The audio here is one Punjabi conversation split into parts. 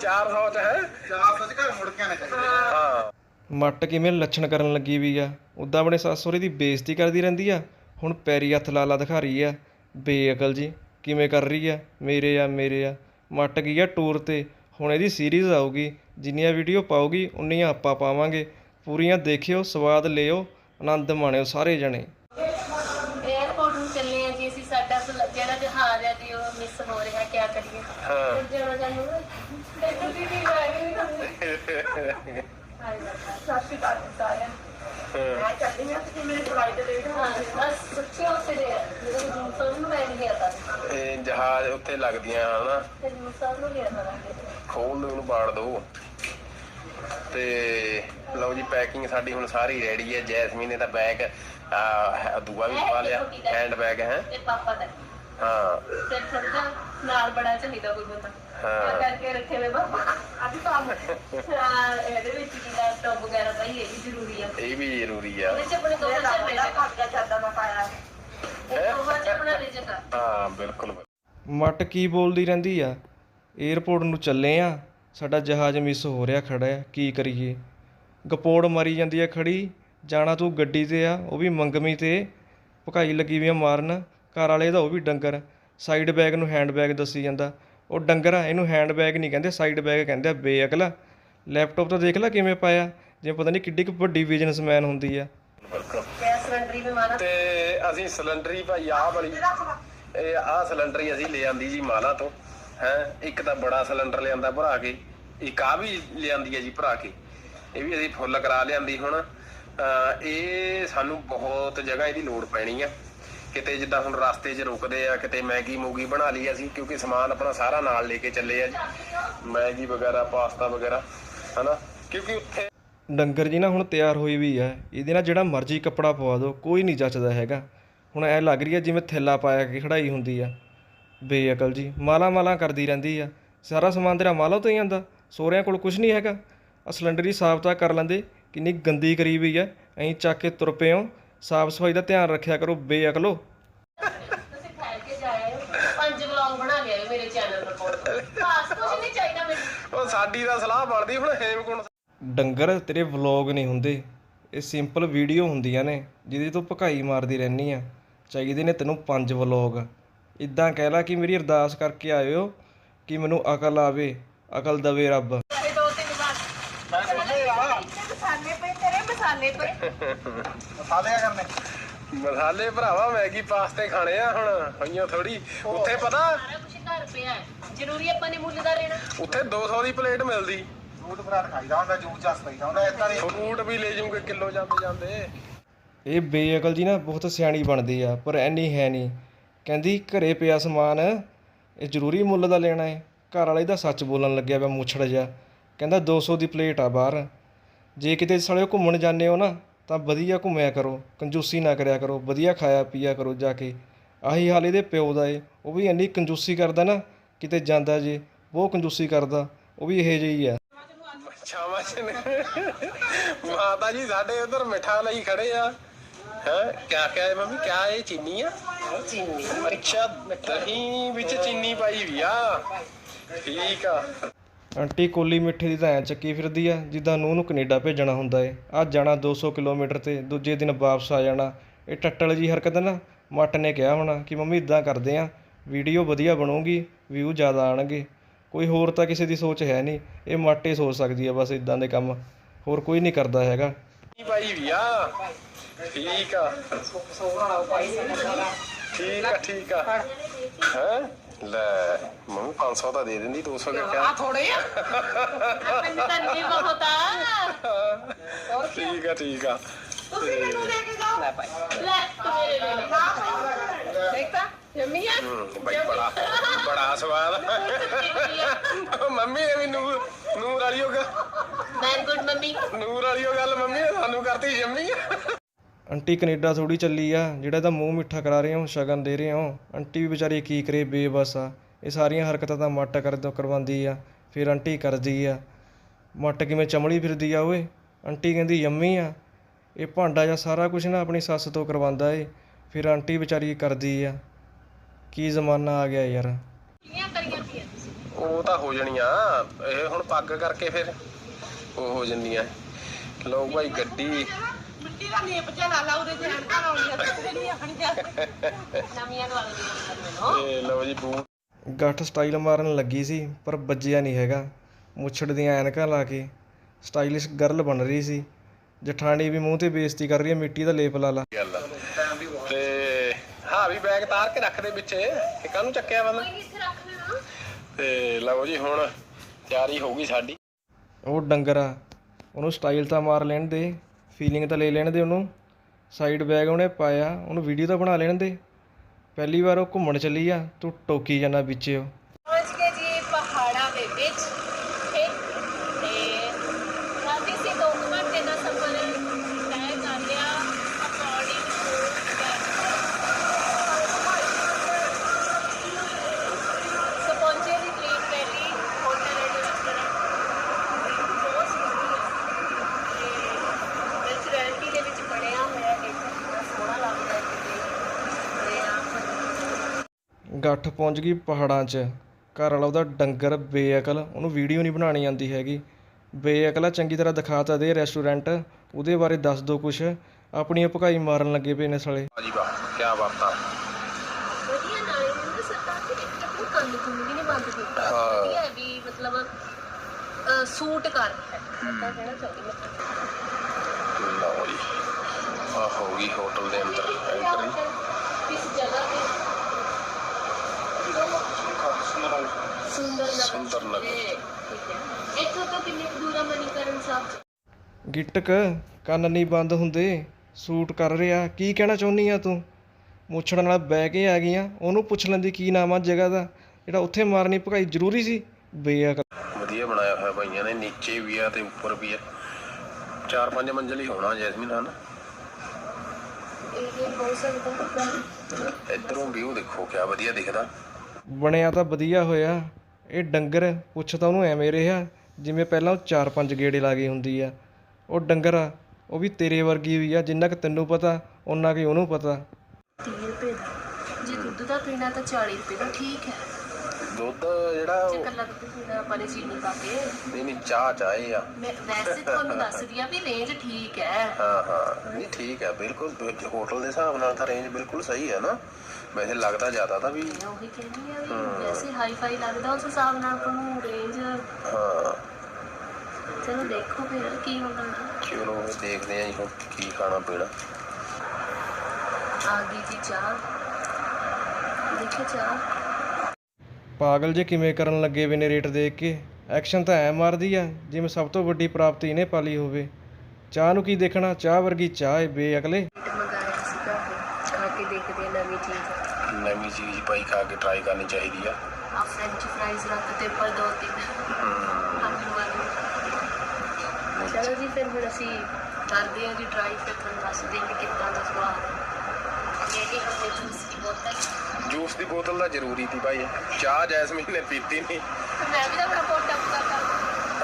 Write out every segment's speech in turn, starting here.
400 ਚ ਹੈ। 400 ਚ ਘਰ ਮੁੜ ਕੇ ਆਣੇ ਚਾਹੀਦੇ ਹਾਂ। ਮੱਟ ਕਿਵੇਂ ਲੱਛਣ ਕਰਨ ਲੱਗੀ ਵੀ ਆ? ਉਦਾਂ ਆਪਣੇ ਸੱਸ ਸਹੁਰੇ ਦੀ ਬੇਇੱਜ਼ਤੀ ਕਰਦੀ ਰਹਿੰਦੀ ਆ? ਹੁਣ ਪੈਰੀ ਹੱਥ ਲਾ ਲਾ ਦਿਖਾ ਰਹੀ ਆ। ਬੇਅਕਲ ਜੀ ਕਿਵੇਂ ਕਰ ਰਹੀ ਆ? ਮੇਰੇ ਆ ਮੇਰੇ ਆ। ਮੱਟ ਗਈ ਆ ਟੂਰ ਤੇ। ਹੁਣ ਇਹਦੀ ਸੀਰੀਜ਼ ਆਊਗੀ ਜਿੰਨੀਆਂ ਵੀਡੀਓ ਪਾਊਗੀ ਉਨੀਆਂ ਆਪਾਂ ਪਾਵਾਂਗੇ। ਪੂਰੀਆਂ ਦੇਖਿਓ ਸਵਾਦ ਲਿਓ ਆਨੰਦ ਮਾਣਿਓ ਸਾਰੇ ਜਣੇ। 에어ਪੋਰਟ ਨੂੰ ਚੱਲੇ ਆ ਜੀ ਅਸੀਂ ਸਾਡਾ ਸਲ- ਜਿਹੜਾ ਜਹਾਜ਼ ਹੈ ਜੀ ਉਹ ਮਿਸ ਹੋ ਰਿਹਾ ਕੀ ਕਰੀਏ। ਹਾਂ। ਜਿਹੜਾ ਜਾਨੂੰ ਦੇਖੋ ਜੀ ਵੀ ਆ ਗਈ ਸਤਿ ਸ਼੍ਰੀ ਅਕਾਲ ਸਾਰਿਆਂ ਮੈਂ ਚੱਲੀ ਹਾਂ ਕਿ ਮੇਰੀ ਫਲਾਈਟ ਲੇਟ ਹੋ ਗਈ ਬਸ ਸੱਚੀ ਉੱਥੇ ਦੇ ਜੂਨ ਸਾਹਿਬ ਨੂੰ ਮੈਂ ਨਹੀਂ ਗਿਆ ਤਾਂ। ਇਹ ਜਹਾਜ਼ ਉੱਥੇ ਲੱਗਦੀਆਂ ਹਨਾ? ਤੇ ਜੂਨ ਸਾਹਿਬ ਨੂੰ ਤਾਂ। ਖੋਲ ਦੋ ਉਹਨੂੰ ਬਾੜ ਦੋ ਤੇ ਲਓ ਜੀ ਪੈਕਿੰਗ ਸਾਡੀ ਹੁਣ ਸਾਰੀ ਰੈਡੀ ਹੈ। ਜੈਸਮੀਨ ਨੇ ਤਾਂ ਬੈਗ ਆ ਦੂਆ ਵੀ ਪਾ ਲਿਆ। ਹੈਂਡ ਬੈਗ ਹੈ? ਤੇ ਪਾਪਾ ਦਾ। ਹਾਂ। ਤੇ ਥੋੜਾ ਨਾਲ ਬੜਾ ਚਾਹੀਦਾ ਕੋਈ ਬੰਦਾ। ਹਾਂ। ਕਰਕੇ ਰੱਖੇ ਵੇ ਬਾਬਾ ਅੱਜ ਕੰਮ ਹਾਂ ਇਹਦੇ ਵਿੱਚ ਕੀ ਲੈਪਟਾਪ ਵਗੈਰਾ ਭਾਈ ਇਹ ਵੀ ਜ਼ਰੂਰੀ ਆ। ਇਹ ਵੀ ਜ਼ਰੂਰੀ ਆ। ਇਹਦੇ ਚ ਆਪਣੇ ਦੋ ਹਜ਼ਾਰ ਰੁਪਏ ਦਾ ਖਰਚਾ ਚੱਲਦਾ ਮੈਂ ਪਾਇਆ। ਹਾਂ ਬਿਲਕੁਲ। ਮੱਟ ਕੀ ਬੋਲਦੀ ਰਹਿੰਦੀ ਆ? ਏਅਰਪੋਰਟ ਨੂੰ ਚੱਲੇ ਹਾਂ ਸਾਡਾ ਜਹਾਜ਼ ਮਿਸ ਹੋ ਰਿਹਾ ਖੜਾ ਹੈ। ਕੀ ਕਰੀਏ? ਗਪੋੜ ਮਾਰੀ ਜਾਂਦੀ ਆ ਖੜ੍ਹੀ ਜਾਣਾ ਤੂੰ ਗੱਡੀ ਤੇ ਆ। ਉਹ ਵੀ ਮੰਗਮੀ ਤੇ। ਭਕਾਈ ਲੱਗੀ ਵੀ ਆ ਮਾਰਨ। ਘਰ ਵਾਲੇ ਦਾ ਉਹ ਵੀ ਡੰਗਰ। ਸਾਈਡ ਬੈਗ ਨੂੰ ਹੈਂਡ ਬੈਗ ਦੱਸੀ ਜਾਂਦਾ। ਉਹ ਡੰਗਰ ਆ, ਇਹਨੂੰ ਹੈਂਡ ਬੈਗ ਨਹੀਂ ਕਹਿੰਦੇ ਸਾਈਡ ਬੈਗ ਕਹਿੰਦੇ ਆ, ਬੇਅਕਲਾ। ਲੈਪਟਾਪ ਤਾਂ ਦੇਖ ਲੈ ਕਿਵੇਂ ਪਾਇਆ। ਜਿਵੇਂ ਪਤਾ ਨਹੀਂ ਕਿੱਡੀ ਕੁ ਵੱਡੀ ਬਿਜ਼ਨਸਮੈਨ ਹੁੰਦੀ ਆ। ਸਿਲੰਡਰ ਤੇ ਅਸੀਂ ਸਿਲੰਡਰੀ ਭਾਈ ਆਹ ਵਾਲੀ, ਇਹ ਆਹ ਸਿਲੰਡਰੀ ਅਸੀਂ ਲੈ ਆਂਦੀ ਜੀ ਮਾਲਾ ਤੋਂ। ਹੈ, ਇੱਕ ਤਾਂ ਬੜਾ ਸਿਲੰਡਰ ਲਿਆਂਦਾ ਭਰਾ ਕੇ, ਇੱਕ ਆ ਵੀ ਲਿਆਂਦੀ ਹੈ ਜੀ ਭਰਾ ਕੇ। ਇਹ ਵੀ ਅਸੀਂ ਫੁੱਲ ਕਰਾ ਲਿਆਂਦੀ ਹੁਣ। ਇਹ ਸਾਨੂੰ ਬਹੁਤ ਜਗ੍ਹਾ ਇਹਦੀ ਲੋੜ ਪੈਣੀ ਆ। ਕਿਤੇ ਜਿੱਦਾਂ ਹੁਣ ਰਸਤੇ 'ਚ ਰੁਕਦੇ ਆ, ਕਿਤੇ ਮੈਗੀ ਮੂਗੀ ਬਣਾ ਲਈ ਅਸੀਂ, ਕਿਉਂਕਿ ਸਮਾਨ ਆਪਣਾ ਸਾਰਾ ਨਾਲ ਲੈ ਕੇ ਚੱਲੇ ਆ ਜੀ। ਮੈਗੀ ਵਗੈਰਾ, ਪਾਸਤਾ ਵਗੈਰਾ, ਹਨਾ? ਕਿਉਂਕਿ ਉੱਥੇ ਡੰਗਰ ਜੀ ਨਾ ਹੁਣ ਤਿਆਰ ਹੋਈ ਵੀ ਹੈ ਇਹਦੇ ਨਾਲ ਜਿਹੜਾ ਮਰਜ਼ੀ ਕੱਪੜਾ ਪਵਾ ਦਿਓ, ਕੋਈ ਨਹੀਂ ਜੱਚਦਾ ਹੈਗਾ। ਹੁਣ ਐ ਲੱਗ ਰਹੀ ਹੈ ਜਿਵੇਂ ਥੈਲਾ ਪਾਇਆ ਕੇ ਖੜਾਈ ਹੁੰਦੀ ਆ। ਬੇਅਕਲ ਜੀ ਮਾਲਾ ਮਾਲਾ ਕਰਦੀ ਰਹਿੰਦੀ ਆ। ਸਾਰਾ ਸਮਾਨ ਤੇਰਾ ਮਾਲਾ ਤੋਂ ਹੀ ਆਂਦਾ ਸੋਹਰਿਆਂ ਕੋਲ ਕੁਝ ਨਹੀਂ ਹੈਗਾ। ਆ ਸਿਲੰਡਰ ਦੀ ਸਾਫ਼ ਤਾਂ ਕਰ ਲੈਂਦੇ ਕਿੰਨੀ ਗੰਦੀ ਕਰੀ ਵੀ ਆ। ਐਂ ਚੱਕ ਕੇ ਤੁਰ ਪਏ ਹੋ ਸਾਫ਼ ਸਫ਼ਾਈ ਦਾ ਧਿਆਨ ਰੱਖਿਆ ਕਰੋ ਬੇਅਕਲੋ। ਤੁਸੀਂ ਠਹਿਰ ਕੇ ਜਾਏ ਪੰਜ ਵਲੌਗ ਬਣਾ ਲਿਆ ਮੇਰੇ ਚੈਨਲ ਤੇ ਪਾਉਣ ਖਾਸ ਕੁਝ ਨਹੀਂ ਚਾਹੀਦਾ ਮੈਨੂੰ। ਉਹ ਸਾਡੀ ਤਾਂ ਸਲਾਹ ਬਣਦੀ ਹੁਣ ਹੇਮਕੁੰਡ ਡੰਗਰ ਤੇਰੇ ਵਲੌਗ ਨਹੀਂ ਹੁੰਦੇ। ਇਹ ਸਿੰਪਲ ਵੀਡੀਓ ਹੁੰਦੀਆਂ ਨੇ ਜਿਹਦੇ ਤੋਂ ਭਕਾਈ ਮਾਰਦੀ ਰਹਿਣੀ ਆ। ਚਾਹੀਦੇ ਨੇ ਤੈਨੂੰ ਪੰਜ ਵਲੌਗ। ਇਦਾਂ ਕਹਿ ਲਾ ਕਿ ਮੇਰੀ ਅਰਦਾਸ ਕਰਕੇ ਆਇਓ ਕਿ ਮੈਨੂੰ ਅਕਲ ਆਵੇ ਅਕਲ ਦਵੇ ਰੱਬ। ਇਹ ਦੋ ਤਿੰਨ ਵਾਰ। ਮਸਾਲੇ ਪਏ ਤੇਰੇ ਮਸਾਲੇ ਪਏ। ਮਸਾਲੇ ਆ ਕਰਨੇ। ਮਸਾਲੇ ਭਰਾਵਾ ਮੈਗੀ ਪਾਸਤੇ ਖਾਣੇ ਆ ਹੁਣ ਹੋਈਆਂ ਥੋੜੀ ਉੱਥੇ ਪਤਾ? ਸਾਰਾ ਕੁਝ ਘਰ ਪਿਆ ਹੈ। ਜ਼ਰੂਰੀ ਆਪਾਂ ਨੇ ਮੁੱਲ ਦਾ ਲੈਣਾ। ਉੱਥੇ 200 ਦੀ ਪਲੇਟ ਮਿਲਦੀ। ਫੂਡ ਫਰਾਟ ਖਾਈਦਾ ਹੁੰਦਾ ਜੂਸ ਜਸ ਪਈਦਾ ਹੁੰਦਾ ਇਦਾਂ ਦੇ। ਫਰੂਟ ਵੀ ਲੈ ਜਾਊਂਗੇ ਕਿਲੋ ਜਾਂਦੇ ਜਾਂਦੇ। ਇਹ ਬੇਅਕਲ ਜੀ ਨਾ ਬਹੁਤ ਸਿਆਣੀ ਬਣਦੀ ਆ ਪਰ ਐਨੀ ਹੈ ਨਹੀਂ। ਕਹਿੰਦੀ ਘਰੇ ਪਿਆ ਸਮਾਨ, ਇਹ ਜ਼ਰੂਰੀ ਮੁੱਲ ਦਾ ਲੈਣਾ ਹੈ ਘਰ ਵਾਲੇ ਦਾ ਸੱਚ ਬੋਲਣ ਲੱਗਿਆ ਵਾ ਮੁੱਛੜ ਜਾ ਕਹਿੰਦਾ 200 ਦੀ ਪਲੇਟ ਆ ਬਾਹਰ। ਜੇ ਕਿਤੇ ਸਾਲਿਓ ਘੁੰਮਣ ਜਾਂਦੇ ਹੋ ਨਾ, ਤਾਂ ਵਧੀਆ ਘੁੰਮਿਆ ਕਰੋ। ਕੰਜੂਸੀ ਨਾ ਕਰਿਆ ਕਰੋ। ਵਧੀਆ ਖਾਇਆ ਪੀਆ ਕਰੋ ਜਾ ਕੇ। ਆਹੀ ਹਾਲ ਇਹਦੇ ਪਿਓ ਦਾ ਏ। ਉਹ ਵੀ ਇੰਨੀ ਕੰਜੂਸੀ ਕਰਦਾ ਨਾ, ਕਿਤੇ ਜਾਂਦਾ ਜੇ। ਬਹੁਤ ਕੰਜੂਸੀ ਕਰਦਾ। ਉਹ ਵੀ ਇਹੋ ਜਿਹੀ ਆ। ਛਾਵਾਂ ਮਾਤਾ ਜੀ ਸਾਡੇ ਉਧਰ ਮਿੱਠਾ ਲਈ ਖੜੇ ਆ। ਹੈ? ਕਿਆ ਕਿਆ ਮੰਮੀ? ਕਿਆ ਇਹ ਚੀਨੀ ਆ? ਚੀਨੀ ਅੱਛਾ ਦਹੀਂ ਵਿੱਚ ਚੀਨੀ ਪਾਈ ਵੀ ਆ। ਠੀਕ ਆ। ਆਂਟੀ ਕੋਲੀ ਮਿੱਠੇ ਦੀ ਤਾਂ ਐ ਚੱਕੀ ਫਿਰਦੀ ਆ ਜਿੱਦਾਂ ਨੂੰਹ ਨੂੰ ਕੈਨੇਡਾ ਭੇਜਣਾ ਹੁੰਦਾ ਏ। ਆ ਜਾਣਾ 200 ਕਿਲੋਮੀਟਰ ਤੇ ਦੂਜੇ ਦਿਨ ਵਾਪਸ ਆ ਜਾਣਾ। ਇਹ ਟੱਟਲ ਜੀ ਹਰਕਤ ਨਾ ਮੱਟ ਨੇ ਕਿਹਾ ਹੋਣਾ ਕਿ ਮੰਮੀ ਇਦਾਂ ਕਰਦੇ ਆ ਵੀਡੀਓ ਵਧੀਆ ਬਣੂਗੀ ਵਿਊ ਜ਼ਿਆਦਾ ਆਣਗੇ। ਕੋਈ ਹੋਰ ਤਾਂ ਕਿਸੇ ਦੀ ਸੋਚ ਹੈ ਨਹੀਂ ਇਹ ਮਾਟੇ ਸੋਚ ਸਕਦੀ ਆ ਬਸ ਇਦਾਂ ਦੇ ਕੰਮ। ਹੋਰ ਕੋਈ ਨਹੀਂ ਕਰਦਾ ਹੈਗਾ। ਵੀ ਆ। ਠੀਕ ਆ। ਠੀਕ ਆ ਠੀਕ ਆ। ਹੈ? ਲੈ ਮੰਮੀ 500 ਤਾਂ ਦੇ ਦਿੰਦੀ 200 ਦਾ ਆ? ਥੋੜੇ ਆ। ਮੈਨੂੰ ਤਾਂ ਨਹੀਂ ਬਹੁਤ ਆ। ਠੀਕ ਆ ਠੀਕ ਆ। ਤੁਸੀਂ ਮੈਨੂੰ ਲੈ ਕੇ ਜਾਓ। ਲੈ ਭਾਈ। ਲੈ ਤੂੰ ਮੇਰੇ ਲਈ ਲੈ। ਦੇਖਤਾ ਜੰਮੀ ਆ। ਹੂੰ ਬਈ ਬੜਾ ਬੜਾ ਸਵਾਦ। ਉਹ ਮੰਮੀ ਨੇ ਵੀ ਨੂਰ ਨੂਰ ਵਾਲੀ ਉਹ ਗੱਲ- ਵੈਰੀ ਗੁੱਡ ਮੰਮੀ। ਨੂਰ ਵਾਲੀ ਉਹ ਗੱਲ ਮੰਮੀ ਨੇ ਸਾਨੂੰ ਕਰਤੀ ਜੰਮੀ ਆਂਟੀ ਕੈਨੇਡਾ ਥੋੜੀ ਚੱਲੀ ਆ ਜਿਹੜਾ ਇਹਦਾ ਮੂੰਹ ਮਿੱਠਾ ਕਰਾ ਰਹੇ ਹੋ ਸ਼ਗਨ ਦੇ ਰਹੇ ਹੋ। ਆਂਟੀ ਵੀ ਵਿਚਾਰੀ ਕੀ ਕਰੇ ਬੇਬਸ ਆ। ਇਹ ਸਾਰੀਆਂ ਹਰਕਤਾਂ ਤਾਂ ਮੱਟ ਕਰ ਕਰਵਾਉਂਦੀ ਆ ਫਿਰ ਆਂਟੀ ਕਰਦੀ ਆ। ਮੱਟ ਕਿਵੇਂ ਚਮੜੀ ਫਿਰਦੀ ਆ ਓਏ? ਆਂਟੀ ਕਹਿੰਦੀ ਯੰਮੀ ਆ। ਇਹ ਭਾਂਡਾ ਜਾਂ ਸਾਰਾ ਕੁਝ ਨਾ ਆਪਣੀ ਸੱਸ ਤੋਂ ਕਰਵਾਉਂਦਾ ਏ। ਫਿਰ ਆਂਟੀ ਵਿਚਾਰੀ ਕਰਦੀ ਆ। ਕੀ ਜ਼ਮਾਨਾ ਆ ਗਿਆ ਯਾਰ। ਉਹ ਤਾਂ ਹੋ ਜਾਣੀਆਂ। ਇਹ ਹੁਣ ਪੱਗ ਕਰਕੇ ਫਿਰ ਉਹ ਹੋ ਜੰਨੀਆਂ ਲਓ ਭਾਈ ਗੱਡੀ। ਮਿੱਟੀ ਦਾ ਲੇਪ ਜਿਹਾ ਲਾ ਲਾ ਉਹਦੇ ਤੇ ਐਨਕਾਂ ਲਾਉਣੀਆਂ ਤੇ ਨਹੀਂ ਆਣੀਆਂ ਨਵੀਆਂ ਵਾਲੇ ਦੇ ਮੈਨੂੰ। ਇਹ ਲਓ ਜੀ ਬੂਟ। ਗੱਠ ਸਟਾਈਲ ਮਾਰਨ ਲੱਗੀ ਸੀ ਪਰ ਵੱਜਿਆ ਨਹੀਂ ਹੈਗਾ। ਮੁੱਛੜ ਦੀਆਂ ਐਨਕਾਂ ਲਾ ਕੇ ਸਟਾਈਲਿਸ਼ ਗਰਲ ਬਣ ਰਹੀ ਸੀ। ਜਠਾਣੀ ਵੀ ਮੂੰਹ ਤੇ ਬੇਇੱਜ਼ਤੀ ਕਰ ਰਹੀ ਹੈ ਮਿੱਟੀ ਦਾ ਲੇਪ ਲਾ ਲਾ। ਤੇ ਹਾਂ ਵੀ ਬੈਗ ਤਾਰ ਕੇ ਰੱਖ ਦੇ ਵਿੱਚ। ਇਹ ਕਾਹਨੂੰ ਚੱਕਿਆ ਵਾ ਤੇ ਲਓ ਜੀ ਹੁਣ ਤਿਆਰੀ ਹੋ ਗਈ ਸਾਡੀ। ਉਹ ਡੰਗਰ ਆ ਉਹਨੂੰ ਸਟਾਈਲ ਤਾਂ ਮਾਰ ਲੈਣ ਦੇ। ਫੀਲਿੰਗ ਤਾਂ ਲੈ ਲੈਣ ਦੇ ਉਹਨੂੰ। ਸਾਈਡ ਬੈਗ ਉਹਨੇ ਪਾਇਆ, ਉਹਨੂੰ ਵੀਡੀਓ ਤਾਂ ਬਣਾ ਲੈਣ ਦੇ। ਪਹਿਲੀ ਵਾਰ ਉਹ ਘੁੰਮਣ ਚੱਲੀ ਆ, ਤੂੰ ਟੋਕੀ ਜਾਂਦਾ ਵਿੱਚੇ ਉਹ ਪਹੁੰਚ ਗਏ ਜੀ ਪਹਾੜਾਂ ਦੇ ਵਿੱਚ ਠੀਕ ਤੇ ਕਾਫੀ ਸੀ ਦੋ ਕੁ ਘੰਟੇ ਦਾ ਸਫ਼ਰ ਤੈਅ ਕਰ ਲਿਆ ਅਕੋਰਡਿੰਗ ਸੋ ਪਹੁੰਚੇ ਦੀ ਟ੍ਰੇਨ ਪਹਿਲੀ ਹੋਟਲ ਐਂਡ ਰੈਸਟੋਰੈਂਟ ਬਹੁਤ ਸੋਹਣੀ ਹੈ ਰੈਸਟੋਰੈਂਟ ਦੇ ਵਿੱਚ ਬਣਿਆ ਹੋਇਆ ਇੱਕ ਬੜਾ ਸੋਹਣਾ ਲੱਗਦਾ ਹੈ ਕਿਤੇ ਤੇ ਆਪ ਗੱਠ ਪਹੁੰਚ ਗਈ ਪਹਾੜਾਂ 'ਚ। ਘਰ ਵਾਲਾ ਉਹਦਾ ਡੰਗਰ ਬੇਅਕਲ ਉਹਨੂੰ ਵੀਡੀਓ ਨਹੀਂ ਬਣਾਉਣੀ ਆਉਂਦੀ ਹੈਗੀ। ਬੇਅਕਲ ਆ ਚੰਗੀ ਤਰ੍ਹਾਂ ਦਿਖਾ ਤਾਂ ਦੇ ਰੈਸਟੋਰੈਂਟ ਉਹਦੇ ਬਾਰੇ ਦੱਸ ਦੋ ਕੁਛ। ਆਪਣੀਆਂ ਭਕਾਈ ਮਾਰਨ ਲੱਗੇ ਪਏ ਨੇ ਸਾਲੇ। ਜੀ ਵਾਹ ਕੀ ਬਾਤਾਂ ਵਧੀਆ ਨਾਲੇ ਇਹਨਾਂ ਸਰਕਾਰ ਨੇ ਇੱਕ ਆਪਣੀ ਕੰਨ ਕੁੰਨ ਵੀ ਨਹੀਂ ਬੰਦ ਕੀਤਾ। ਹਾਂ। ਵਧੀਆ ਹੈ ਵੀ ਮਤਲਬ ਅਹ, ਸੂਟ ਕਰ। ਹੈ ਤਾਂ ਕਹਿਣਾ ਚਾਹੁੰਦੀ ਮੈਂ ਲਓ ਜੀ। ਆ ਹੋ ਗਈ ਹੋਟਲ ਦੇ ਅੰਦਰ ਐਂਟਰੀ ਕਿਸ ਜਗ੍ਹਾ ਤੇ? ਸੁੰਦਰ ਨਗਰ ਸੁੰਦਰ ਨਗਰ। ਇਹ, ਠੀਕ ਹੈ ਇੱਥੋਂ ਤੋਂ ਕਿੰਨੇ ਕੁ ਦੂਰ ਆ ਮਨੀਕਰਨ ਸਾਹਿਬ ਗਿੱਟਕ ਕੰਨ ਨਹੀਂ ਬੰਦ ਹੁੰਦੇ। ਸੂਟ ਕਰ ਰਿਹਾ। ਕੀ ਕਹਿਣਾ ਚਾਹੁੰਨੀ ਆ ਤੂੰ? ਮੁੱਛੜ ਨਾਲ ਬਹਿ ਕੇ ਆ ਗਈਆਂ। ਉਹਨੂੰ ਪੁੱਛ ਲੈਂਦੀ ਕੀ ਨਾਮ ਆ ਜਗ੍ਹਾ ਦਾ? ਜਿਹੜਾ ਉੱਥੇ ਮਾਰਨੀ ਭਕਾਈ ਜ਼ਰੂਰੀ ਸੀ? ਬੇਅਕਲ। ਵਧੀਆ ਬਣਾਇਆ ਹੋਇਆ ਭਾਈਆਂ ਨੇ। ਨੀਚੇ ਵੀ ਆ ਤੇ ਉੱਪਰ ਵੀ ਆ। ਚਾਰ ਪੰਜ ਮੰਜ਼ਲ ਹੀ ਹੋਣਾ ਜੈਸਮੀਨ ਹਨ? ਇਹ ਬਹੁਤ ਸਕਦਾ ਇਧਰੋਂ ਵਿਊ ਦੇਖੋ ਕਿਆ ਵਧੀਆ ਦਿਖਦਾ। ਬਣਿਆ ਤਾਂ ਵਧੀਆ ਹੋਇਆ। ਇਹ ਡੰਗਰ ਪੁੱਛ ਤਾਂ ਉਹਨੂੰ ਐਵੇਂ ਰਿਹਾ ਜਿਵੇਂ ਪਹਿਲਾਂ ਉਹ ਚਾਰ ਪੰਜ ਗੇੜੇ ਲਾ ਗਈ ਹੁੰਦੀ ਆ। ਉਹ ਡੰਗਰ ਆ ਉਹ ਵੀ ਤੇਰੇ ਵਰਗੀ ਹੋਈ ਆ ਜਿੰਨਾ ਕਿ ਤੈਨੂੰ ਪਤਾ ਓਨਾ ਕਿ ਉਹਨੂੰ ਪਤਾ। 30 ਰੁਪਏ ਦਾ। ਜੇ ਦੁੱਧ ਦਾ ਪੀਣਾ ਤਾਂ 40 ਰੁਪਏ ਦਾ ਠੀਕ ਹੈ। ਦੁੱਧ ਜਿਹੜਾ ਜੇ ਉਹ- ਕੱਲਾ ਦੁੱਧ ਪੀਣਾ ਪਾਣੀ ਚੀਨੀ ਪਾ ਕੇ। ਨਹੀਂ ਨਹੀਂ ਚਾਹ ਚਾਹੇ ਆ। ਮੈਂ ਵੈਸੇ ਤੁਹਾਨੂੰ ਦੱਸ ਰਹੀ ਆ ਵੀ ਰੇਂਜ ਠੀਕ ਹੈ। ਹਾਂ ਹਾਂ ਨਹੀਂ ਠੀਕ ਹੈ ਬਿਲਕੁਲ ਬ- ਹੋਟਲ ਦੇ ਹਿਸਾਬ ਨਾਲ ਤਾਂ ਰੇਂਜ ਬਿਲਕੁਲ ਸਹੀ ਹੈ ਨਾ। ਵੈਸੇ ਲੱਗਦਾ ਜ਼ਿਆਦਾ ਤਾਂ ਵੀ। ਮੈਂ ਉਹੀ ਕਹਿੰਦੀ ਆ ਵੀ ਵੈਸੇ ਹਾਈ ਫਾਈ ਲੱਗਦਾ ਉਸ ਹਿਸਾਬ ਨਾਲ ਤੁਹਾਨੂੰ ਰੇਂਜ ਹਾਂ। ਚਲੋ ਦੇਖੋ ਫਿਰ ਕੀ ਹੁੰਦਾ। ਚਲੋ ਦੇਖਦੇ ਆਂ ਜੀ ਹੁਣ ਕੀ ਖਾਣਾ ਪੀਣਾ। ਆ ਗਈ ਜੀ ਚਾਹ। ਦੇਖੋ ਚਾਹ। ਪਾਗਲ ਜੇ ਕਿਵੇਂ ਕਰਨ ਲੱਗੇ ਵੇ ਨੇ ਰੇਟ ਦੇਖ ਕੇ? ਐਕਸ਼ਨ ਤਾਂ ਐ ਮਾਰਦੀ ਆ ਜਿਵੇਂ ਸਭ ਤੋਂ ਵੱਡੀ ਪ੍ਰਾਪਤੀ ਇਹਨੇ ਪਾਲੀ ਹੋਵੇ। ਚਾਹ ਨੂੰ ਕੀ ਦੇਖਣਾ? ਚਾਹ ਵਰਗੀ ਚਾਹ ਏ ਬੇਅਕਲੇ। ਮੀਟ ਮੰਗਾਇਆ ਸੀਗਾ ਫਿਰ ਖਾ ਕੇ ਦੇਖਦੇ ਆ ਨਵੀਂ ਚੀਜ਼ ਨਵੀਂ ਚੀਜ਼ ਭਾਈ ਖਾ ਕੇ ਟਰਾਈ ਕਰਨੀ ਚਾਹੀਦੀ ਆ। ਆ ਫ੍ਰੈਂਚ ਫ੍ਰਾਈਜ਼ ਰੱਖ ਤੇ ਪਰ ਦੋ ਤਿੰਨ। ਆਲੂ ਵਾਲੇ। ਚਲੋ ਜੀ ਫਿਰ ਹੁਣ ਅਸੀਂ ਕਰਦੇ ਹਾਂ ਜੀ ਟਰਾਈ ਫਿਰ ਤੁਹਾਨੂੰ ਦੱਸਦੇ ਹਾਂ ਕਿ ਕਿੱਦਾਂ ਦਾ ਸਵਾਦ ਹੈ ਇਹ ਹੀ ਹਮਨੇ ਜੂਸ ਦੀ ਬੋਤਲ। ਜੂਸ ਦੀ ਬੋਤਲ ਤਾਂ ਜ਼ਰੂਰੀ ਸੀ ਭਾਈ। ਚਾਹ ਜੈਸਮੀਨ ਨੇ ਪੀਤੀ ਨਹੀਂ ਮੈਂ ਵੀ ਤਾਂ ਆਪਣਾ ਪੋਟਾ ਪੂਰਾ ਕਰ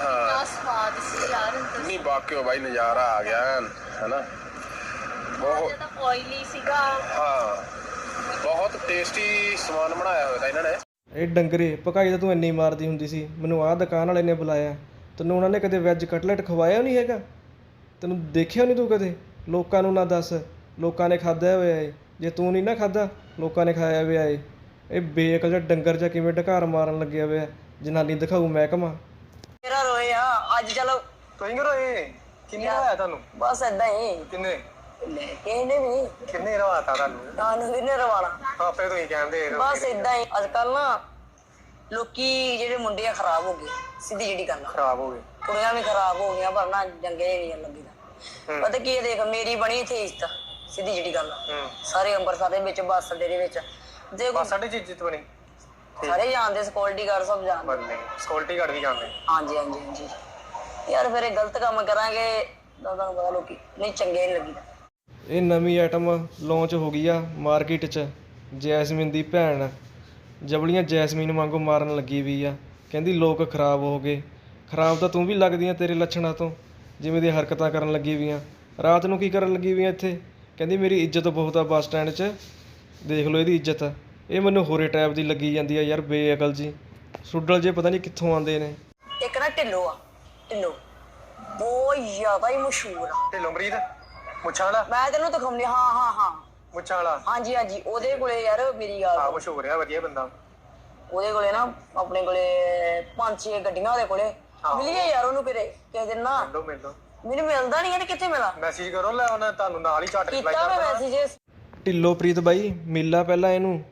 ਹਾਂ। ਸਵਾਦ ਸੀ ਯਾਰ। ਨਹੀਂ ਬਾਕਿਓ ਭਾਈ ਨਜ਼ਾਰਾ ਆ ਗਿਆ ਐਨ, ਹਨਾ ਬਹੁਤ ਜ਼ਿਆਦਾ ਆਇਲੀ ਸੀਗਾ। ਹਾਂ। ਬਹੁਤ ਟੇਸਟੀ ਸਮਾਨ ਬਣਾਇਆ ਹੋਇਆ ਇਹਨਾਂ ਨੇ। ਇਹ ਡੰਗਰੇ ਭਕਾਈ ਤਾਂ ਤੂੰ ਇੰਨੀ ਮਾਰਦੀ ਹੁੰਦੀ ਸੀ। ਮੈਨੂੰ ਆਹ ਦੁਕਾਨ ਵਾਲੇ ਨੇ ਬੁਲਾਇਆ। ਤੈਨੂੰ ਉਹਨਾਂ ਨੇ ਕਦੇ ਵੈਜ ਕਟਲੈਟ ਖਵਾਇਆ ਨਹੀਂ ਹੈਗਾ? ਤੈਨੂੰ ਦੇਖਿਆ ਨਹੀਂ ਤੂੰ ਕਦੇ? ਲੋਕਾਂ ਨੂੰ ਨਾ ਦੱਸ। ਲੋਕਾਂ ਨੇ ਖਾਧਾ ਹੋਇਆ ਏ। ਜੇ ਤੂੰ ਨਹੀਂ ਨਾ ਖਾਧਾ ਲੋਕਾਂ ਨੇ ਖਾਇਆ ਹੋਇਆ ਏ। ਇਹ ਬੇਅਕਲ ਜਿਹਾ ਡੰਗਰ ਜਿਹਾ ਕਿਵੇਂ ਢਕਾਰ ਮਾਰਨ ਲੱਗਿਆ ਹੋਇਆ। ਜਨਾਨੀ ਦਿਖਾਊ ਮਹਿਕਮਾ। ਮੇਰਾ ਰੋਏ ਆ। ਅੱਜ ਚਲੋ ਤੁਸੀਂ ਕਰੋਏ ਕਿੰਨੇ ਰਵਾਇਆ ਤੁਹਾਨੂੰ? ਬਸ ਏਦਾਂ ਹੀ। ਕਿੰਨੇ? ਨੇ। ਵੀ ਕਿੰਨੇ ਰਵਾਤਾ ਤੁਹਾਨੂੰ? ਤੁਹਾਨੂੰ ਵੀ ਨਹੀਂ ਰਵਾਣਾ ਆਪੇ ਤੁਸੀਂ ਕਹਿੰਦੇ ਬਸ ਏਦਾਂ ਹੀ ਅੱਜ ਕੱਲ ਨਾ ਲੋਕੀ ਜਿਹੜੇ ਮੁੰਡੇ ਆ ਖਰਾਬ ਹੋ ਗਏ ਸਿੱਧੀ ਜਿਹੜੀ ਗੱਲ ਆ। ਖਰਾਬ ਹੋ ਗਏ। ਕੁੜੀਆਂ ਵੀ ਖਰਾਬ ਹੋ ਗਈਆਂ ਪਰ ਨਾ ਜੰਗੇ ਨਹੀਂ ਲੱਗੀਦਾ ਪਤਾ ਕੀ ਹੈ ਦੇਖ ਮੇਰੀ ਬਣੀ ਇੱਥੇ ਇੱਜ਼ਤ ਸਿੱਧੀ ਜਿਹੜੀ ਗੱਲ ਆ। ਹੂੰ। ਸਾਰੇ ਅੰਮ੍ਰਿਤਸਰ ਦੇ ਵਿੱਚ ਬੱਸ ਅੱਡੇ ਦੇ ਵਿੱਚ। ਜੇ ਕੋਈ- ਬਸ ਸਾਡੇ ਚ ਇੱਜ਼ਤ ਬਣੀ? ਸਾਰੇ ਜਾਣਦੇ ਸਕਿਉਰਟੀ ਗਾਰਡ ਸਭ ਜਾਣਦੇ। ਬੰਦੇ ਸਕਿਉਰਟੀ ਗਾਰਡ ਵੀ ਜਾਂਦੇ ਹਾਂਜੀ ਹਾਂਜੀ ਹਾਂਜੀ। ਯਾਰ ਫਿਰ ਇਹ ਗਲਤ ਕੰਮ ਕਰਾਂਗੇ ਤਾਂ ਤੁਹਾਨੂੰ ਪਤਾ ਲੋਕੀ ਨਹੀਂ ਚੰਗੇ ਨਹੀਂ ਲੱਗੀਦਾ। ਇਹ ਨਵੀਂ ਆਈਟਮ ਲਾਂਚ ਹੋ ਗਈ ਆ ਮਾਰਕੀਟ 'ਚ ਜੈਸਮੀਨ ਦੀ ਭੈਣ। ਜਬਲੀਆਂ ਜੈਸਮੀਨ ਵਾਂਗੂ ਮਾਰਨ ਲੱਗੀ ਵੀ ਆ। ਕਹਿੰਦੀ ਲੋਕ ਖਰਾਬ ਹੋ ਗਏ। ਖਰਾਬ ਤਾਂ ਤੂੰ ਵੀ ਲੱਗਦੀ ਆ ਤੇਰੇ ਲੱਛਣਾਂ ਤੋਂ। ਜਿਵੇਂ ਦੀ ਹਰਕਤਾਂ ਕਰਨ ਲੱਗੀ ਵੀਆਂ। ਰਾਤ ਨੂੰ ਕੀ ਕਰਨ ਲੱਗੀ ਵੀਆਂ ਇੱਥੇ? ਕਹਿੰਦੀ ਮੇਰੀ ਇੱਜ਼ਤ ਬਹੁਤ ਆ ਬੱਸ ਸਟੈਂਡ 'ਚ। ਦੇਖ ਲਓ ਇਹਦੀ ਇੱਜ਼ਤ। ਇਹ ਮੈਨੂੰ ਹੋਰੇ ਟਾਈਪ ਦੀ ਲੱਗੀ ਜਾਂਦੀ ਆ ਯਾਰ ਬੇਅਕਲ ਜੀ। ਸੁੱਡਲ ਜੇ ਪਤਾ ਨਹੀਂ ਕਿੱਥੋਂ ਆਉਂਦੇ ਨੇ। ਇੱਕ ਨਾ ਢਿੱਲੋ ਆ। ਢਿੱਲੋ। ਬਹੁਤ ਜ਼ਿਆਦਾ ਹੀ ਮਸ਼ਹੂਰ ਆ। ਢਿੱਲੋਂ ਪ੍ਰੀਤ ਮੁੱਛਾਂ ਵਾਲਾ? ਮੈਂ ਤੈਨੂੰ ਦਿਖਾਉਂਦੀ ਹਾਂ ਹਾਂ ਹਾਂ ਮੁੱਛਾਂ ਵਾਲਾ? ਹਾਂਜੀ ਹਾਂਜੀ ਉਹਦੇ ਕੋਲੇ ਯਾਰ ਮੇਰੀ ਗੱਲ ਆ ਮਸ਼ਹੂਰ ਆ ਵਧੀਆ ਬੰਦਾ। ਉਹਦੇ ਕੋਲੇ ਨਾ ਆਪਣੇ ਕੋਲੇ ਪੰਜ ਛੇ ਗੱਡੀਆਂ ਉਹਦੇ ਕੋਲੇ। ਮਿਲੀਏ ਯਾਰ ਉਹਨੂੰ ਕਿਤੇ ਕਿਸੇ ਦਿਨ ਨਾ। ਮਿਲੋ ਮਿਲੋ ਮੈਨੂੰ ਮਿਲਦਾ ਨਹੀਂ ਇਹਨੇ ਕਿੱਥੇ ਮਿਲਾ? ਮੈਸੇਜ ਕਰੋ ਲੈ ਉਹਨੇ ਤੁਹਾਨੂੰ ਨਾਲ ਹੀ ਝਟ ਰਿਪਲਾਈ ਕੀਤਾ ਮੈਂ ਦੇਣਾ ਮੈਸੇਜ ਢਿੱਲੋ ਪ੍ਰੀਤ ਬਾਈ ਮਿਲਾ ਪਹਿਲਾਂ ਇਹਨੂੰ।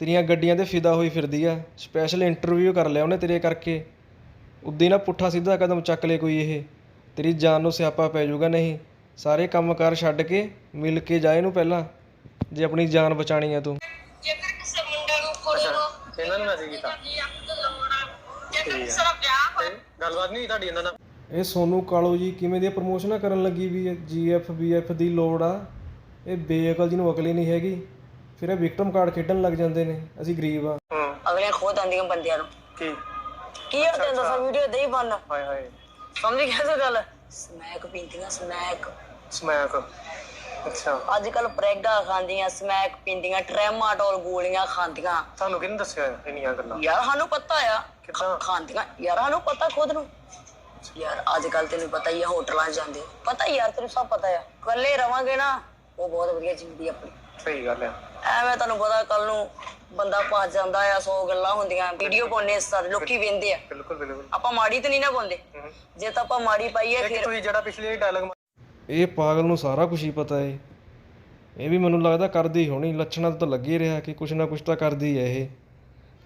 ਤੇਰੀਆਂ ਗੱਡੀਆਂ ਤੇ ਫਿਦਾ ਹੋਈ ਫਿਰਦੀ ਆ। ਸਪੈਸ਼ਲ ਇੰਟਰਵਿਊ ਕਰ ਲਿਆ ਉਹਨੇ ਤੇਰੇ ਕਰਕੇ। ਉਦੀ ਨਾ ਪੁੱਠਾ ਸਿੱਧਾ ਕਦਮ ਚੱਕ ਲੇ ਕੋਈ ਇਹ। ਤੇਰੀ ਜਾਨ ਨੂੰ ਸਿਆਪਾ ਪੈ ਜਾਊਗਾ ਨਹੀਂ। ਸਾਰੇ ਕੰਮਕਾਰ ਛੱਡ ਕੇ ਮਿਲ ਕੇ ਜਾ ਇਹਨੂੰ ਪਹਿਲਾਂ ਜੇ ਆਪਣੀ ਜਾਨ ਬਚਾਣੀ ਆ ਤੂੰ। ਜੇਕਰ ਕਿਸੇ ਮੁੰਡੇ ਨੂੰ ਕੁੜੀ ਨੂੰ ਇਹਨਾਂ ਨੂੰ ਮੈਸੇਜ ਕੀਤਾ। ਜੀ ਅੱਖ ਤੋਂ ਲੋੜ ਆ ਜੇਕਰ ਕਿਸੇ ਦਾ ਵਿਆਹ ਤੇ ਗੱਲਬਾਤ ਨਹੀਂ ਹੋਈ ਤੁਹਾਡੀ ਇਹਨਾਂ ਨਾਲ? ਇਹ ਸੋਨੂ ਕਾਲੋ ਜੀ ਕਿਵੇਂ ਦੀਆਂ ਪ੍ਰਮੋਸ਼ਨਾਂ ਕਰਨ ਲੱਗੀ ਵੀ ਹੈ ਜੀਐਫ ਬੀਐਫ ਦੀ ਲੋੜ ਆ? ਇਹ ਬੇਅਕਲ ਜੀ ਨੂੰ ਅਕਲ ਹੀ ਨਹੀਂ ਹੈਗੀ। ਫਿਰ ਇਹ ਵਿਕਟਮ ਕਾਰਡ ਖੇਡਣ ਲੱਗ ਜਾਂਦੇ ਨੇ ਅਸੀਂ ਗਰੀਬ ਆ। ਹੂੰ। ਅਗਲੇ ਖੋਦ ਆਂਦੀਆਂ ਬੰਦਿਆਂ ਨੂੰ। ਕੀ? ਕੀ ਹੋ ਤੈਨੂੰ ਦੱਸਾਂ ਵੀਡੀਓ ਦੇ ਹੀ ਬਣ ਹਾਏ ਹਾਏ। ਸਮਝ ਗਿਆ ਤੂੰ ਗੱਲ? Smack ਪੀਂਦੀਆਂ smack. ਸਮੈਕ ਅੱਛਾ। ਅੱਜ ਕੱਲ ਪ੍ਰੈਗਾ ਖਾਂਦੀਆਂ ਸਮੈਕ ਪੀਂਦੀਆਂ ਟ੍ਰੈਮਾਟੋਲ ਗੋਲੀਆਂ ਖਾਂਦੀਆਂ। ਤੁਹਾਨੂੰ ਕਿਹਨੇ ਦੱਸਿਆ ਇੰਨੀਆਂ ਗੱਲਾਂ? ਯਾਰ ਸਾਨੂੰ ਪਤਾ ਆ। ਕਿੱਦਾਂ? ਖਾਂਦੀਆਂ। ਯਾਰ ਸਾਨੂੰ ਪਤਾ ਖੁਦ ਨੂੰ। ਯਾਰ ਅੱਜ ਕੱਲ ਤੈਨੂੰ ਪਤਾ ਹੀ ਆ ਹੋਟਲਾਂ 'ਚ ਜਾਂਦੇ। ਪਤਾ ਹੀ ਯਾਰ ਤੈਨੂੰ ਸਭ ਪਤਾ ਆ। ਇਕੱਲੇ ਰਵਾਂਗੇ ਨਾ ਉਹ ਬਹੁਤ ਵਧੀਆ ਜ਼ਿੰਦਗੀ ਆਪਣੀ। ਸਹੀ ਗੱਲ ਆ। ਐਵੇਂ ਤੁਹਾਨੂੰ ਪਤਾ ਕੱਲ ਨੂੰ ਬੰਦਾ ਭੱਜ ਜਾਂਦਾ ਆ ਸੌ ਗੱਲਾਂ ਹੁੰਦੀਆਂ ਵੀਡੀਓ ਪਾਉਣੇ ਸਾਰੇ ਲੋਕੀ ਵੇਂਦੇ ਆ। ਬਿਲਕੁਲ ਬਿਲਕੁਲ। ਆਪਾਂ ਮਾੜੀ ਤਾਂ ਨਹੀਂ ਨਾ ਪਾਉਂਦੇ। ਜੇ ਤਾਂ ਆਪਾਂ ਮਾੜੀ ਪਾਈਏ ਇੱਕ ਫਿਰ ਤੁਸੀਂ ਜਿਹੜਾ ਪਿਛਲੇ ਡਾਇਲੌਗ ਇਹ ਪਾਗਲ ਨੂੰ ਸਾਰਾ ਕੁਝ ਹੀ ਪਤਾ ਏ। ਇਹ ਵੀ ਮੈਨੂੰ ਲੱਗਦਾ ਕਰਦੀ ਹੋਣੀ ਲੱਛਣਾਂ ਤੋਂ ਤਾਂ ਲੱਗ ਹੀ ਰਿਹਾ ਕਿ ਕੁਛ ਨਾ ਕੁਛ ਤਾਂ ਕਰਦੀ ਹੈ ਇਹ।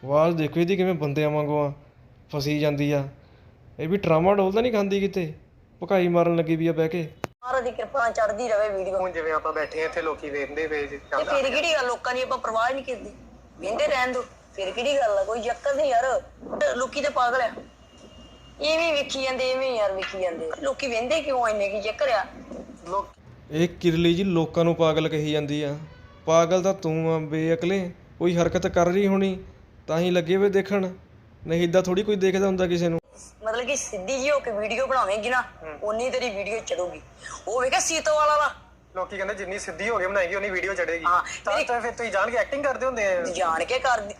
ਆਵਾਜ਼ ਦੇਖੋ ਇਹਦੀ ਕਿਵੇਂ ਬੰਦਿਆਂ ਵਾਂਗੂ ਆ ਫਸੀ ਜਾਂਦੀ ਆ। ਇਹ ਵੀ ਟਰਾਮਾ ਡੋਲ ਤਾਂ ਨਹੀਂ ਖਾਂਦੀ ਕਿਤੇ? ਭਕਾਈ ਮਾਰਨ ਲੱਗੀ ਵੀ ਆ ਬਹਿ ਕੇ। ਮਹਾਰਾਜ ਦੀ ਕਿਰਪਾ ਨਾਲ ਚੜਦੀ ਰਵੇ ਵੀਡੀਓ ਹੁਣ ਜਿਵੇਂ ਆਪਾਂ ਬੈਠੇ ਆ ਇੱਥੇ ਲੋਕੀ ਵੇਖਦੇ ਪਏ ਜੀ ਤੇ ਫਿਰ ਕਿਹੜੀ ਗੱਲ ਲੋਕਾਂ ਦੀ ਆਪਾਂ ਪਰਵਾਹ ਨਹੀਂ ਕਰਦੇ ਵੇਂਦੇ ਰਹਿਣ ਦੋ ਫਿਰ ਕਿਹੜੀ ਗੱਲ ਆ ਕੋਈ ਚੱਕਰ ਨਹੀਂ ਯਾਰ। ਲੋਕੀ ਤੇ ਪਾਗਲ ਆ। ਇਹ ਵੀ ਵੇਖੀ ਜਾਂਦੇ ਐਵੇਂ ਯਾਰ ਵੇਖੀ ਜਾਂਦੇ। ਲੋਕੀ ਵੇਂਦੇ ਕਿਉਂ ਇੰਨੇ ਕੀ ਚੱਕਰ ਆ? ਲੋਕ ਇਹ ਕਿਰਲੀ ਜੀ ਲੋਕਾਂ ਨੂੰ ਪਾਗਲ ਕਹੀ ਜਾਂਦੀ ਆ। ਪਾਗਲ ਤਾਂ ਤੂੰ ਆ ਬੇਅਕਲੇ ਕੋਈ ਹਰਕਤ ਕਰ ਰਹੀ ਹੋਣੀ ਤਾਂ ਹੀ ਲੱਗੇ ਵੇ ਦੇਖਣ। ਨਹੀਂ ਇਦਾਂ ਥੋੜੀ ਕੋਈ ਦੇਖਦਾ ਹੁੰਦਾ ਕਿਸੇ ਨੂੰ। ਮਤਲਬ ਕਿ ਸਿੱਧੀ ਜੀ ਹੋ ਕੇ ਵੀਡੀਓ ਬਣਾਵੇਂਗੀ ਨਾ ਉਨੀ ਤੇਰੀ ਵੀਡੀਓ ਚੱਲੂਗੀ ਉਹ ਵੇਖਿਆ ਸੀਤੋ ਵਾਲਾ ਵਾ? ਲੋਕੀ ਕਹਿੰਦੇ ਜਿੰਨੀ ਸਿੱਧੀ ਹੋ ਕੇ ਬਣਾਏਗੀ ਉਨੀ ਵੀਡੀਓ ਚੜੇਗੀ ਹਾਂ, ਤਾਂ ਮੇਰੀ- ਤਾਂ ਫਿਰ ਤੁਸੀਂ ਜਾਣ ਕੇ ਐਕਟਿੰਗ ਕਰਦੇ ਹੁੰਦੇ ਆ। ਜਾਣ ਕੇ ਕਰਦੀ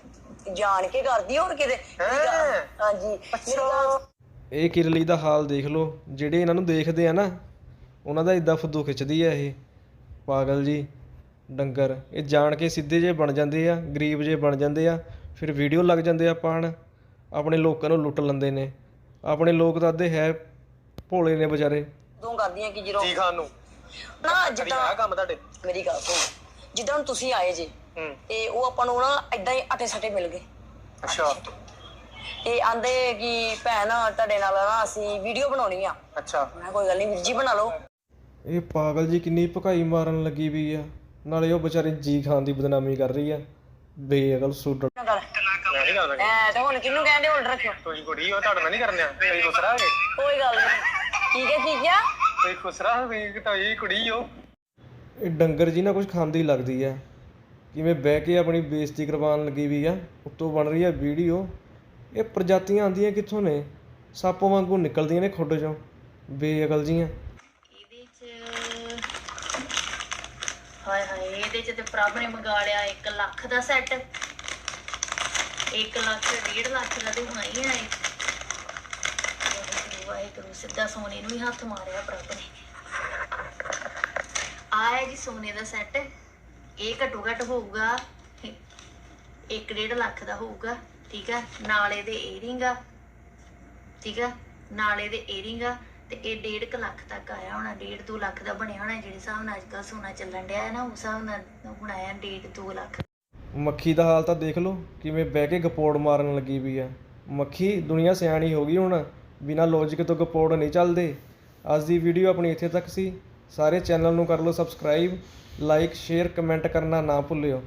ਜਾਣ ਕੇ ਕਰਦੀ ਹੋਰ ਕਿਤੇ? ਹੈਂ? ਹਾਂਜੀ। ਮੇਰੀ ਗੱਲ ਇਹ ਕਿਰਲੀ ਦਾ ਹਾਲ ਦੇਖ ਲਓ। ਜਿਹੜੇ ਇਹਨਾਂ ਨੂੰ ਦੇਖਦੇ ਆ ਨਾ ਉਹਨਾਂ ਦਾ ਇਦਾਂ ਫੁੱਦੂ ਖਿੱਚਦੀ ਆ ਇਹ। ਪਾਗਲ ਜੀ ਡੰਗਰ। ਇਹ ਜਾਣ ਕੇ ਸਿੱਧੇ ਜੇ ਬਣ ਜਾਂਦੇ ਆ ਗਰੀਬ ਜੇ ਬਣ ਜਾਂਦੇ ਆ। ਫਿਰ ਵੀਡੀਓ ਲੱਗ ਜਾਂਦੇ ਆ ਪਾਣ। ਆਪਣੇ ਲੋਕਾਂ ਨੂੰ ਲੁੱਟ ਲੈਂਦੇ ਨੇ। ਆਪਣੇ ਲੋਕ ਤਾਂ ਅੱਧੇ ਹੈ ਭੋਲੇ ਨੇ ਵਿਚਾਰੇ। ਦੋ ਕਰਦੀਆਂ ਕਿ ਜਦੋਂ ਜੀ ਖਾਨ ਨੂੰ। ਨਾ ਜਿੱਦਾਂ ਆਇਆ ਕੰਮ ਤੁਹਾਡੇ। ਮੇਰੀ ਗੱਲ ਸੁਣ। ਜਿੱਦਾਂ ਹੁਣ ਤੁਸੀਂ ਆਏ ਜੇ ਹੂੰ। ਤੇ ਉਹ ਆਪਾਂ ਨੂੰ ਨਾ ਇਦਾਂ ਹੀ ਆਟੇ ਸੱਟੇ ਮਿਲ ਗਏ। ਅੱਛਾ। ਤੇ ਆਂਦੇ ਕਿ ਭੈਣ ਤੁਹਾਡੇ ਨਾਲ ਨਾ ਅਸੀਂ ਵੀਡੀਓ ਬਣਾਉਣੀ ਆ। ਅੱਛਾ। ਮੈਂ ਕੋਈ ਗੱਲ ਨਹੀਂ ਵੀਰ ਜੀ ਬਣਾ ਲਓ। ਇਹ ਪਾਗਲ ਜੀ ਕਿੰਨੀ ਭਕਾਈ ਮਾਰਨ ਲੱਗੀ ਵੀ ਆ। ਨਾਲੇ ਉਹ ਵਿਚਾਰੇ ਜੀ ਖਾਨ ਦੀ ਬਦਨਾਮੀ ਕਰ ਰਹੀ ਆ। ਬੇਅਕਲ ਸੁੱਡ ਨਾ ਗੱਲ ਮੈਂ ਨਹੀਂ ਕਰਦਾ ਐ ਤੇ ਹੁਣ ਕਿਹਨੂੰ ਕਹਿੰਦੇ ਹੋਲਡ ਰੱਖਿਓ। ਤੁਸੀਂ ਕੁੜੀ ਹੋ ਤੁਹਾਡੇ ਨਾਲ ਨਹੀਂ ਕਰਨਿਆ ਤੁਸੀਂ ਖੁਸਰਾ ਹੋਗੇ ਕੋਈ ਗੱਲ ਨਹੀਂ। ਠੀਕ ਹੈ ਠੀਕ ਆ? ਤੁਸੀਂ ਖੁਸਰਾ ਹੋਗੇ ਤਾਂ ਇਹ ਕੁੜੀ ਹੋ। ਇਹ ਡੰਗਰ ਜੀ ਨਾ ਕੁਝ ਖਾਂਦੀ ਲੱਗਦੀ ਆ। ਕਿਵੇਂ ਬਹਿ ਕੇ ਆਪਣੀ ਬੇਇੱਜ਼ਤੀ ਕਰਵਾਉਣ ਲੱਗੀ ਵੀ ਆ ਉੱਤੋਂ ਬਣ ਰਹੀ ਆ ਵੀਡੀਓ। ਇਹ ਪ੍ਰਜਾਤੀਆਂ ਆਂਦੀਆਂ ਕਿੱਥੋਂ ਨੇ? ਸੱਪ ਵਾਂਗੂ ਨਿਕਲਦੀਆਂ ਨੇ ਖੁੱਡ ਚੋਂ। ਬੇਅਕਲ ਜੀਆਂ। ਇਹਦੇ ਚ ਹਾਏ ਹਾਏ ਇਹਦੇ ਚ ਤੇ ਪ੍ਰਭ ਨੇ ਮੰਗਾ ਲਿਆ 1 ਲੱਖ ਦਾ ਸੈੱਟ। 1 ਲੱਖ 1.5 ਲੱਖ ਦਾ ਤੇ ਹੋਣਾ ਹੀ ਆ ਵਾਹਿਗੁਰੂ ਸਿੱਧਾ ਸੋਨੇ ਨੂੰ ਹੀ ਹੱਥ ਮਾਰਿਆ ਪ੍ਰਭ ਨੇ। ਆ ਜੀ ਸੋਨੇ ਦਾ ਸੈੱਟ। ਇਹ ਘੱਟੋ ਘੱਟ ਹੋਊਗਾ 1.5 ਲੱਖ ਦਾ ਹੋਊਗਾ, ਠੀਕ ਆ? ਨਾਲੇ ਦੇ ਏਅਰਿੰਗ ਆ, ਠੀਕ ਆ? ਨਾਲੇ ਦੇ ਏਅਰਿੰਗ ਆ, ਤੇ ਇਹ 1.5 ਲੱਖ ਤੱਕ ਆਇਆ ਹੋਣਾ 1.5 2 ਲੱਖ ਦਾ ਬਣਿਆ ਹੋਣਾ, ਜਿਹੜੇ ਹਿਸਾਬ ਨਾਲ ਅੱਜਕੱਲ ਸੋਨਾ ਚੱਲਣ ਡਿਆ ਹੈ ਨਾ, ਉਸ ਹਿਸਾਬ ਨਾਲ ਹੁਣ ਆਇਆ 1.5 2 ਲੱਖ। ਮੱਖੀ ਦਾ ਹਾਲ ਤਾਂ ਦੇਖ ਲਓ, ਕਿਵੇਂ ਬਹਿ ਕੇ ਗਪੋੜ ਮਾਰਨ ਲੱਗੀ ਪਈ ਆ। ਮੱਖੀ ਦੁਨੀਆ ਸਿਆਣੀ ਹੋ ਗਈ ਹੁਣ, ਬਿਨਾਂ ਲੌਜੀਕ ਤੋਂ ਗਪੋੜ ਨਹੀਂ ਚੱਲਦੇ। ਅੱਜ ਦੀ ਵੀਡੀਓ ਆਪਣੀ ਇੱਥੇ ਤੱਕ ਸੀ। ਸਾਰੇ ਚੈਨਲ ਨੂੰ ਕਰ ਲਓ ਸਬਸਕ੍ਰਾਈਬ ਲਾਈਕ ਸ਼ੇਅਰ ਕਮੈਂਟ ਕਰਨਾ ਨਾ ਭੁੱਲਿਓ।